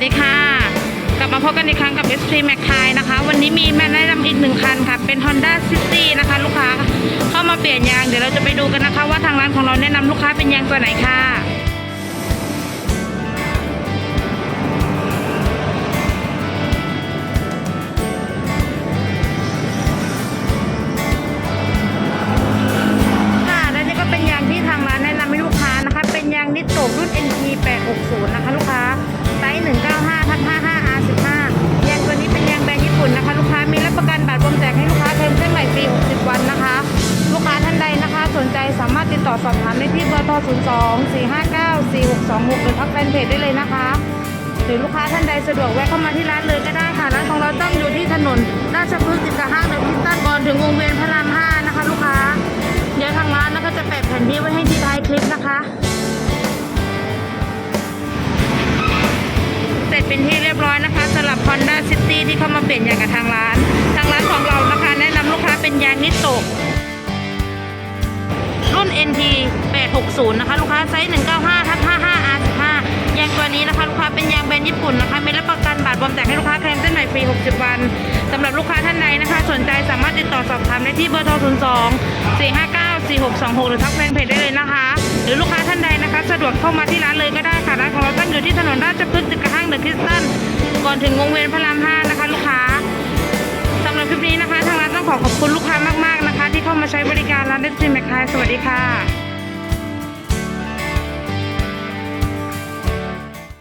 สดีค่ะ กลับมาพบกันอีกครั้งกับ s อ m a c คายนะคะ วันนี้มีมาแนะนำอีกหนึ่งคันค่ะ เป็น Honda City นะคะ ลูกค้าเข้ามาเปลี่ยนยาง เดี๋ยวเราจะไปดูกันนะคะ ว่าทางร้านของเราแนะนำลูกค้าเป็นยางตัวไหนค่ะค่ะและนี่ก็เป็นยางที่ทางร้านแนะนำให้ลูกค้านะคะ เป็นยางนิโตรุ่น NT 860นะคะามได้ที่เบอร์โทร02 459 4626 หรือทักแฟนเพจได้เลยนะคะ หรือลูกค้าท่านใดสะดวกแวะเข้ามาที่ร้านเลยก็ได้ค่ะ ร้านของเราตั้งอยู่ที่ถนนราชพฤกษ์ติดกับห้างเดอะพิสตันก่อนถึงวงเวียนพระราม5นะคะ ลูกค้า เดี๋ยวทางร้านนะคะจะแปะแผ่นที่ไว้ให้ที่ท้ายคลิปนะคะ เสร็จเป็นที่เรียบร้อยนะคะสำหรับ Honda City ที่เข้ามาเปลี่ยนอย่างกับทางร้าน รุ่น NT 860นะคะลูกค้าไซส์195ทับ55 R15 ยางตัวนี้นะคะลูกค้าเป็นยางแบรนด์ญี่ปุ่นนะคะมีรับประกันบาทบอมแจกให้ลูกค้าเคลมเส้นใหม่ฟรี 60 วันสำหรับลูกค้าท่านใดนะคะ สนใจสามารถติดต่อสอบถามได้ที่เบอร์โทร 02 459 4626 หรือทักแฟนเพจได้เลยนะคะ หรือลูกค้าท่านใดนะคะสะดวกเข้ามาที่ร้านเลยก็ได้ค่ะร้านของเราตั้งอยู่ที่ถนนราชพฤกษ์ติดกับห้างเดอะคริสตันก่อนถึงวงเวียนพระราม5นะคะ ลูกค้าสำหรับคลิปนี้นะคะทางร้านต้องขอขอบคุณลูกค้ามากๆ มาใช้บริการร้านเดสซีแมคคายสวัสดีค่ะ